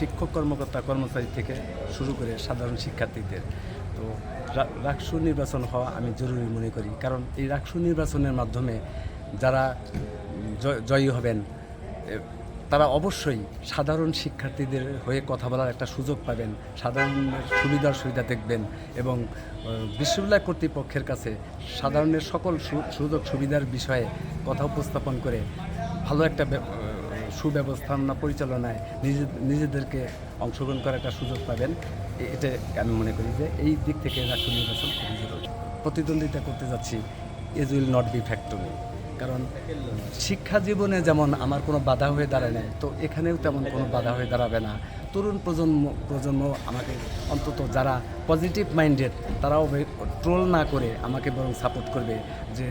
শিক্ষক কর্মকর্তা কর্মচারী থেকে শুরু করে সাধারণ শিক্ষার্থীদের। তো রাকসু নির্বাচন হওয়া আমি জরুরি মনে করি। কারণ এই রাকসু নির্বাচনের মাধ্যমে যারা জয়- হবেন তারা অবশ্যই সাধারণ শিক্ষার্থীদের হয়ে কথা বলার একটা সুযোগ পাবেন, সাধারণ সুবিধার সুবিধা দেখবেন এবং বিশ্ববিদ্যালয় কর্তৃপক্ষের কাছে সাধারণের সকল সুযোগ সুবিধার বিষয়ে কথা উপস্থাপন করে ভালো একটা সুব্যবস্থাপনা পরিচালনায় নিজে নিজেদেরকে অংশগ্রহণ করার একটা সুযোগ পাবেন। এটা আমি মনে করি যে এই দিক থেকে রাষ্ট্র নির্বাচন খুবই জরুরি। প্রতিদ্বন্দ্বিতা করতে যাচ্ছি is will not be factory কারণ শিক্ষা জীবনে যেমন আমার কোনো বাধা হয়ে দাঁড়ায় নাই, তো এখানেও তেমন কোনো বাধা হয়ে দাঁড়াবে না। তরুণ প্রজন্ম প্রজন্ম আমাকে অন্তত যারা পজিটিভ মাইন্ডেড তারাও ট্রোল না করে আমাকে বরং সাপোর্ট করবে যে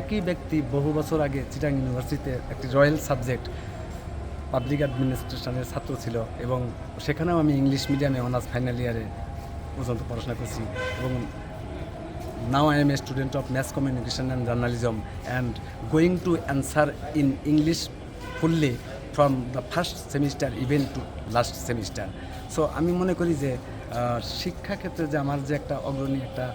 একই ব্যক্তি বহু বছর আগে চিটাং ইউনিভার্সিটিতে একটি রয়্যাল সাবজেক্ট পাবলিক অ্যাডমিনিস্ট্রেশনের ছাত্র ছিল এবং সেখানেও আমি ইংলিশ মিডিয়ামে অনার্স ফাইনাল ইয়ারে পর্যন্ত পড়াশোনা করছি এবং now I am a student of math communication and journalism and going to answer in English fully from the first semester even to last semester. So আমি মনে করি যে শিক্ষাক্ষেত্রে যে আমার যে একটা অগ্রণী একটা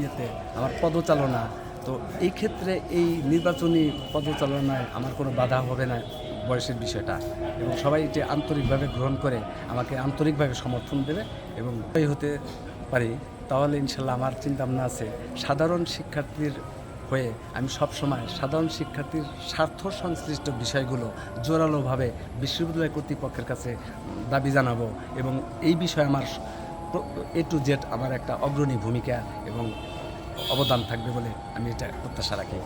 ইয়েতে, আমার পদচালনা তো এই ক্ষেত্রে এই নির্বাচনী পদচালনায় আমার কোনো বাধা হবে না বয়সের বিষয়টা। এবং সবাই এটি আন্তরিকভাবে গ্রহণ করে, আমাকে আন্তরিকভাবে সমর্থন দেবে এবং হতে পারি। তাহলে ইনশাল্লাহ আমার চিন্তা ভাবনা আছে, সাধারণ শিক্ষার্থীর হয়ে আমি সবসময় সাধারণ শিক্ষার্থীর স্বার্থ সংশ্লিষ্ট বিষয়গুলো জোরালোভাবে বিশ্ববিদ্যালয় কর্তৃপক্ষের কাছে দাবি জানাব এবং এই বিষয়ে আমার এ টু জেড আমার একটা অগ্রণী ভূমিকা এবং অবদান থাকবে বলে আমি এটা প্রত্যাশা রাখি।